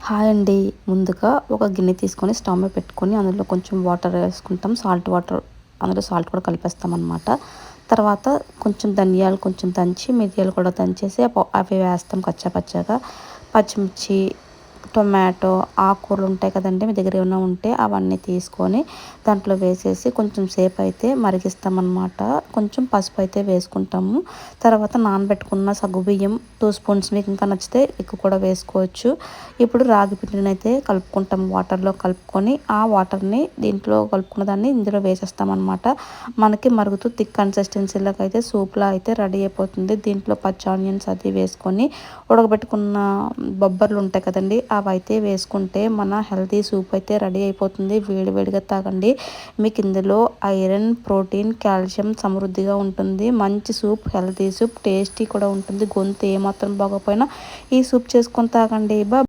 Hi అండి. ముందుగా ఒక గిన్నె తీసుకొని స్టవ్ మీద పెట్టుకొని అందులో కొంచెం వాటర్ వేసుకుంటాం. సాల్ట్ వాటర్ అందులో సాల్ట్ కూడా కలిపేస్తాం అనమాట తర్వాత కొంచెం ధనియాలు కొంచెం దంచి మిరియాలు కూడా దంచేసి అవి వేస్తాం కచ్చా పచ్చగా పచ్చిమిర్చి టొమాటో ఆకుకూరలు ఉంటాయి కదండి మీ దగ్గర ఏమైనా ఉంటే అవన్నీ తీసుకొని దాంట్లో వేసేసి కొంచెం సేపు అయితే మరిగిస్తామన్నమాట. కొంచెం పసుపు అయితే వేసుకుంటాము. తర్వాత నానబెట్టుకున్న సగ్గుబియ్యం టూ స్పూన్స్ మీకు ఇంకా నచ్చితే ఎక్కువ కూడా వేసుకోవచ్చు. ఇప్పుడు రాగి పిండిని అయితే కలుపుకుంటాం వాటర్లో కలుపుకొని ఆ వాటర్ని దీంట్లో కలుపుకున్న దాన్ని ఇందులో వేసేస్తామన్నమాట. మనకి మరుగుతూ థిక్ కన్సిస్టెన్సీలోకి అయితే సూప్లా అయితే రెడీ అయిపోతుంది. దీంట్లో పచ్చి ఆనియన్స్ అది వేసుకొని ఉడకబెట్టుకున్న బొబ్బర్లు ఉంటాయి కదండి అవైతే అయితే వేసుకుంటే మన హెల్తీ సూప్ అయితే రెడీ అయిపోతుంది. వేడివేడిగా తాగండి. మీకు ఇందులో ఐరన్ ప్రోటీన్ కాల్షియం సమృద్ధిగా ఉంటుంది. మంచి సూప్ హెల్తీ సూప్ టేస్టీ కూడా ఉంటుంది. గొంతు ఏమాత్రం బాగోపోయినా ఈ సూప్ చేసుకొని తాగండి. బా